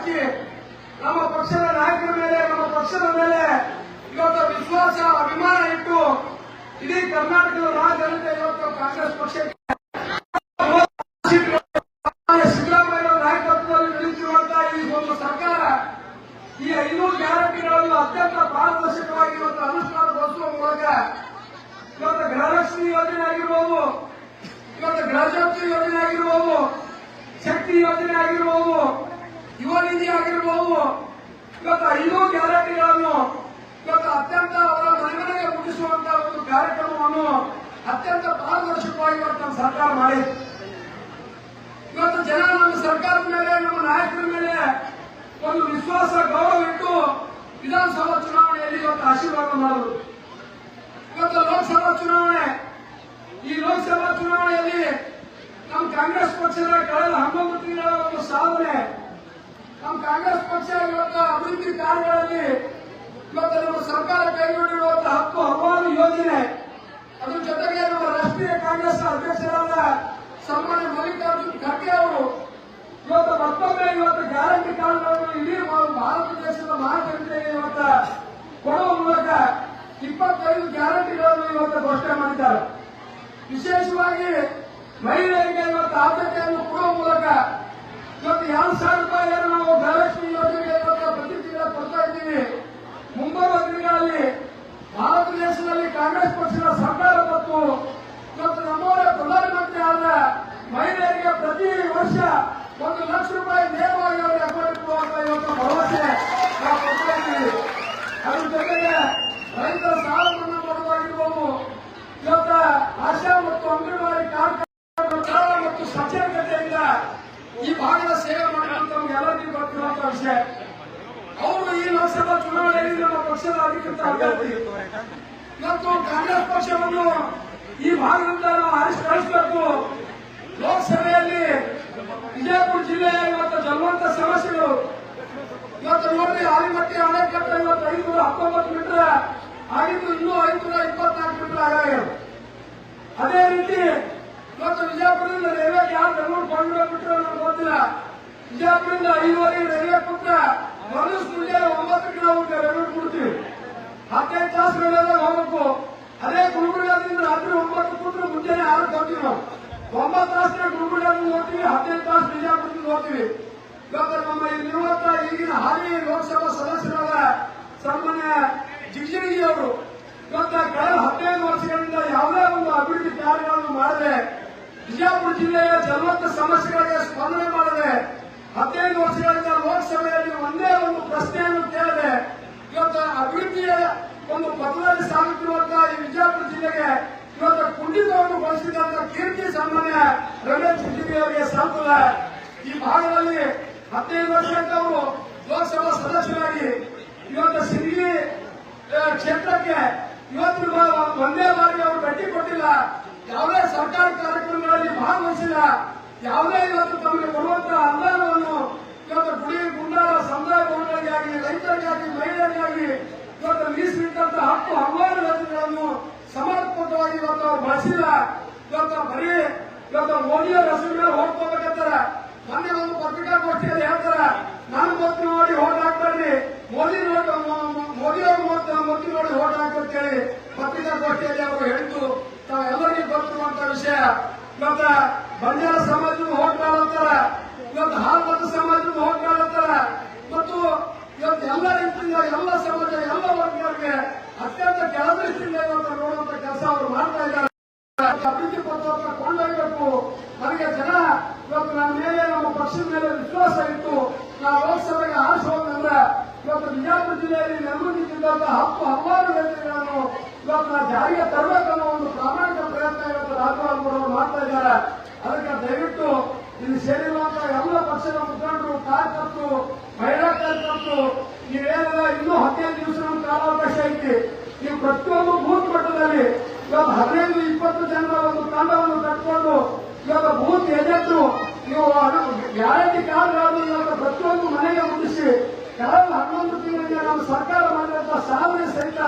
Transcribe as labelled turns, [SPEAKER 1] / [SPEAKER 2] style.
[SPEAKER 1] ಹಚ್ಚಿ ನಮ್ಮ ಪಕ್ಷದ ನಾಯಕರ ಮೇಲೆ, ನಮ್ಮ ಪಕ್ಷದ ಮೇಲೆ ಇವತ್ತು ವಿಶ್ವಾಸ, ಅಭಿಮಾನ ಇಟ್ಟು ಇಡೀ ಕರ್ನಾಟಕದ ರಾಜ್ಯದಂತೆ ಇವತ್ತು ಕಾಂಗ್ರೆಸ್ ಪಕ್ಷಕ್ಕೆ ಸಿದ್ದರಾಮಯ್ಯ ನಾಯಕತ್ವದಲ್ಲಿ ನಡೆಸಿರುವಂತಹ ಈ ಒಂದು ಸರ್ಕಾರ, ಈ ಐದು ಗ್ಯಾರಂಟಿಗಳನ್ನು ಅತ್ಯಂತ ಪಾರದರ್ಶಕವಾಗಿ ಇವತ್ತು ಅನುಷ್ಠಾನಗೊಳಿಸುವ ಮೂಲಕ ಇವತ್ತು ಗೃಹಲಕ್ಷ್ಮಿ ಯೋಜನೆ ಆಗಿರ್ಬೋದು, ಇವತ್ತು ಗೃಹಲಕ್ಷ್ಮಿ ಯೋಜನೆ ಆಗಿರ್ಬೋದು, ಶಕ್ತಿ ಯೋಜನೆ ಆಗಿರ್ಬೋದು ಯುವ ನಿಧಿ ಆಗಿರ್ಬೋದು. ಇವತ್ತು ಐದು ಗ್ಯಾರಂಟಿಗಳನ್ನು ಇವತ್ತು ಅತ್ಯಂತ ಅವರ ಮನೆಗೆ ಮುಗಿಸುವಂತಹ ಒಂದು ಕಾರ್ಯಕ್ರಮವನ್ನು ಅತ್ಯಂತ ಪಾರದರ್ಶಕವಾಗಿ ಇವತ್ತು ನಮ್ಮ ಸರ್ಕಾರ ಮಾಡಿದೆ. ಇವತ್ತು ಜನ ನಮ್ಮ ಸರ್ಕಾರದ ಮೇಲೆ, ನಮ್ಮ ನಾಯಕರ ಮೇಲೆ ಒಂದು ವಿಶ್ವಾಸ, ಗೌರವ ಇಟ್ಟು ವಿಧಾನಸಭಾ ಚುನಾವಣೆಯಲ್ಲಿ ಇವತ್ತು ಆಶೀರ್ವಾದ ಮಾಡುವುದು ಇವತ್ತು ಲೋಕಸಭಾ ಚುನಾವಣೆ. ಈ ಲೋಕಸಭಾ ಚುನಾವಣೆಯಲ್ಲಿ ನಮ್ಮ ಕಾಂಗ್ರೆಸ್ ಪಕ್ಷದ ಕಳೆದ ಹನ್ನೊಂದು ತಿಂಗಳ ಒಂದು ಸಾಧನೆ ನಮ್ಮ ಕಾಂಗ್ರೆಸ್ ಪಕ್ಷ ಇವತ್ತು ಅಭಿವೃದ್ಧಿ ಕಾರ್ಯಗಳಲ್ಲಿ ಇವತ್ತು ನಮ್ಮ ಸರ್ಕಾರ ಕೈಗೊಂಡಿರುವಂತಹ ಹಕ್ಕು ಹಲವಾರು ಯೋಜನೆ. ಅದ್ರ ಜೊತೆಗೆ ನಮ್ಮ ರಾಷ್ಟ್ರೀಯ ಕಾಂಗ್ರೆಸ್ ಅಧ್ಯಕ್ಷರಾದ ಸನ್ಮಾನ್ಯ ಮಲ್ಲಿಕಾರ್ಜುನ್ ಖರ್ಗೆ ಅವರು ಇವತ್ತು ಮತ್ತೊಮ್ಮೆ ಇವತ್ತು ಗ್ಯಾರಂಟಿ ಕಾರ್ಡ್ಗಳನ್ನು ಇಡೀ ಭಾರತ ದೇಶದ ಮಹಾಜನತೆಗೆ ಇವತ್ತು ಕೊಡುವ ಮೂಲಕ ಇಪ್ಪತ್ತೈದು ಗ್ಯಾರಂಟಿಗಳನ್ನು ಇವತ್ತು ಘೋಷಣೆ ಮಾಡಿದ್ದಾರೆ. ವಿಶೇಷವಾಗಿ ಮಹಿಳೆಯರಿಗೆ ಇವತ್ತು ಆದ್ಯತೆಯನ್ನು ಕೊಡುವ ಮೂಲಕ જ્યોતિ આવસાર પર એનો ધારાશ્રી યોજના ಗೊತ್ತಿರುವಂತ ಅವರು ಈ ಲೋಕಸಭಾ ಚುನಾವಣೆಯಲ್ಲಿ ನಮ್ಮ ಪಕ್ಷದ ಅಧಿಕೃತ ಅಭ್ಯರ್ಥಿ. ಮತ್ತು ಕಾಂಗ್ರೆಸ್ ಪಕ್ಷವನ್ನು ಈ ಭಾಗದಿಂದ ನಾವು ಕಳಿಸಬೇಕು. ಲೋಕಸಭೆಯಲ್ಲಿ ವಿಜಯಪುರ ಜಿಲ್ಲೆಯ ಇವತ್ತು ಜಲವಂತ ಸಮಸ್ಯೆಗಳು. ಇವತ್ತು ನೋಡ್ರಿ, ಆಲಿಮಟ್ಟಿ ಅಣೆಕಟ್ಟು ಇವತ್ತು ಐನೂರ ಹತ್ತೊಂಬತ್ತು ಮೀಟರ್ ಆಗಿದ್ದು ಇನ್ನೂ ಐನೂರ ಇಪ್ಪತ್ನಾಲ್ಕು ಮೀಟರ್ ಆಗಿದೆ ಅದೇ ರೀತಿ ಇವತ್ತು ವಿಜಯಪುರದಿಂದ ರೈಲ್ವೆ ಯಾರು ಬೆಂಗಳೂರು ಕೊಂಡು ಬಿಟ್ಟರೆ ಗೊತ್ತಿಲ್ಲ ವಿಜಯಪುರದಿಂದ ಐವರಿ ರೈಲ್ವೆ ಪುತ್ರ ಮನಸ್ ಮುಂಜಾನೆ ಒಂಬತ್ತಕ್ಕೆ ನಾವು ಬೆಂಗಳೂರು ಕೊಡ್ತೀವಿ. ಹದಿನೈದು ತಾಸುಗಳೆಲ್ಲ ಹೋಗಬೇಕು. ಅದೇ ಗುಲ್ಬರ್ಗಾದಿಂದ ರಾತ್ರಿ ಒಂಬತ್ತು ಕೂತ್ರೆ ಮುಂಜಾನೆ ಆರಕ್ಕೆ ಹೋಗ್ತೀವಿ ನಾವು. ಒಂಬತ್ತು ತಾಸಿನ ಗುಲ್ಬರ್ಗಾದಿಂದ ಹೋಗ್ತೀವಿ, ಹದಿನೈದು ತಾಸು ಬಿಜಾಪುರದಿಂದ ಹೋಗ್ತೀವಿ. ಇವತ್ತು ನಮ್ಮ ಇಲ್ಲಿರುವಂತ ಈಗಿನ ಹಾಲಿ ಲೋಕಸಭಾ ಸದಸ್ಯರಾದ ಸನ್ಮಾನ್ಯ ಜಿಗಜಿಣಗಿ ಅವರು ಇವತ್ತ ಕಳೆದ ಹದಿನೈದು ವರ್ಷಗಳಿಂದ ಯಾವುದೇ ಒಂದು ಅಭಿವೃದ್ಧಿ ಕಾರ್ಯಗಳನ್ನು ಮಾಡದೆ ಬಿಜಾಪುರ ಜಿಲ್ಲೆಯ ಜಲವಂತ ಸಮಸ್ಯೆಗಳಿಗೆ ಸ್ಪಂದನೆ ಮಾಡದೆ ಹದಿನೈದು ವರ್ಷಗಳಿಂದ ಲೋಕಸಭೆಯಲ್ಲಿ ಒಂದೇ ಒಂದು ಪ್ರಶ್ನೆಯನ್ನು ಕೇಳದೆ ಇವತ್ತು ಅಭಿವೃದ್ಧಿಯ ಒಂದು ಪಥದಲ್ಲಿ ಸಾಗುತ್ತಿರುವಂತಹ ಈ ವಿಜಯಪುರ ಜಿಲ್ಲೆಗೆ ಇವತ್ತು ಕುಂಠಿತವನ್ನು ಬಳಸಿದಂತ ಕೀರ್ತಿ ಸಾಮಾನ್ಯ ರಮೇಶ್ ಜಿಲ್ಲೆಗೆ ಅವರಿಗೆ ಸಲ್ತದ ಈ ಭಾಗದಲ್ಲಿ ಹದಿನೈದು ವರ್ಷಕ್ಕೆ ಅವರು ಲೋಕಸಭಾ ಸದಸ್ಯರಾಗಿ. ಇವತ್ತು ಸಿಂಗಿ ಕ್ಷೇತ್ರಕ್ಕೆ ಇವತ್ತು ಒಂದೇ ಬಾರಿ ಅವರು ಭೇಟಿ ಕೊಟ್ಟಿಲ್ಲ. ಯಾವುದೇ ಸರ್ಕಾರ ಕಾರ್ಯಕ್ರಮಗಳಲ್ಲಿ ಭಾಗವಹಿಸಿಲ್ಲ. ಯಾವುದೇ ಇವತ್ತು ತಮಗೆ ಕೊಡುವಂತಹ ಅನುದಾನವನ್ನು ಇವತ್ತು ಗುಡಿ, ಗುಂಡಾರ, ಸಮುದಾಯ ಭವನಗಳಿಗಾಗಿ, ರೈತರಿಗಾಗಿ, ಮಹಿಳೆಯರಿಗಾಗಿ ಇವತ್ತು ಮೀಸಲಿಟ್ಟಂತಹ ಹತ್ತು ಹಲವಾರು ಯೋಜನೆಗಳನ್ನು ಸಮರ್ಪಕವಾಗಿ ಇವತ್ತು ಅವರು ಬಳಸಿಲ್ಲ. ಇವತ್ತು ಬರೀ ಇವತ್ತು ಮೋದಿಯವರ ಹೆಸರು ಮೇಲೆ ಹೋಗ್ಕೋಬೇಕಂತಾರ. ಮೊನ್ನೆ ಒಂದು ಪತ್ರಿಕಾಗೋಷ್ಠಿಯಲ್ಲಿ ಹೇಳ್ತಾರೆ, ನಾನು ಮೊತ್ತ ನೋಡಿ ಹಾಕ್ಬೇಡ್ರಿ ಮೋದಿ ನೋಡಿ ಮೋದಿ ಅವರು ಮತ್ತು ಮೋದಿ ನೋಡಿ ಹೋಟ್ ಹಾಕಂತೇಳಿ ಪತ್ರಿಕಾಗೋಷ್ಠಿಯಲ್ಲಿ ಅವರು ಹೇಳಿದ್ದು ತಾವೆಲ್ಲರಿಗೂ ಗೊತ್ತಿರುವಂತ ವಿಷಯ, ಇವತ್ತ ಬಂಜಾರ ಸಮಾಜದ ಹೋಟ್ ಮಾಡಂತಾರ ಇವತ್ತು ಮತ್ತು ಸಮಾಜದ ಹೋಟ್ ಮಾಡಂತಾರ ಮತ್ತು ಇವತ್ತು ಎಲ್ಲ ರೀತಿಯಿಂದ ಎಲ್ಲ ಸಮಾಜ ಎಲ್ಲ ವರ್ಗಗಳಿಗೆ ಅತ್ಯಂತ ಕೆಳದೃಷ್ಟಿಯಿಂದ ಇವತ್ತು ನೋಡುವಂತ ಕೆಲಸ ಅವರು ಮಾಡ್ತಾ ಇದ್ದಾರೆ ಅಭಿವೃದ್ಧಿ ಪತ್ರವನ್ನ ಕೊಂಡೊಯ್ಯಬೇಕು ನನಗೆ ಜನ ಇವತ್ತು ನನ್ನ ಮೇಲೆ ನಮ್ಮ ಪಕ್ಷದ ಮೇಲೆ ವಿಶ್ವಾಸ ಇತ್ತು. ನಾವು ಲೋಕಸಭೆಗೆ ಆರಿಸೋದಂದ್ರೆ ಇವತ್ತು ಬಿಜಾಪುರ ಜಿಲ್ಲೆಯಲ್ಲಿ ನೆಲಮಂಗಲದಿಂದ ಹತ್ತು ಹಲವಾರು ಯೋಜನೆಗಳನ್ನು ಇವತ್ತು ನಾವು ಜಾರಿಗೆ ತರಬೇಕನ್ನೋ ಒಂದು ಪ್ರಾಮಾಣಿಕ ಪ್ರಯತ್ನ ಇವತ್ತು ಅವರು ಮಾಡ್ತಾ ಇದ್ದಾರೆ. ಅದಕ್ಕೆ ದಯವಿಟ್ಟು ಇಲ್ಲಿ ಸೇರಿರುವಂತಹ ಎಲ್ಲ ಪಕ್ಷದ ಮುಖಂಡರು, ಕಾರ್ಯಕರ್ತರು, ಮಹಿಳಾ ಕಾರ್ಯಕರ್ತರು, ನೀವೇನಿಲ್ಲ ಇನ್ನೂ ಹದಿನೈದು ದಿವಸ ನಮ್ಮ ಕಾಲಾವಕಾಶ ಐತಿ. ನೀವು ಪ್ರತಿಯೊಂದು ಬೂತ್ ಮಟ್ಟದಲ್ಲಿ ಇವತ್ತು ಹದಿನೈದು, ಇಪ್ಪತ್ತು ಜನರ ಒಂದು ತಂಡವನ್ನು ಕಟ್ಕೊಂಡು ಇವಾಗ ಬೂತ್ ಏಜೆಂಟ್ರು ನೀವು ಗ್ಯಾರಂಟಿ ಕಾರ್ಡ್ ಪ್ರತಿಯೊಂದು ಮನೆಗೆ ಮುಟ್ಟಿಸಿ ಕೆಲವು ಹನ್ನೊಂದು ತಿಂಗಳಿಗೆ ನಮ್ಮ ಸರ್ಕಾರ ಮಾಡಿದಂತಹ ಸಾಧನೆ ಸಹಿತ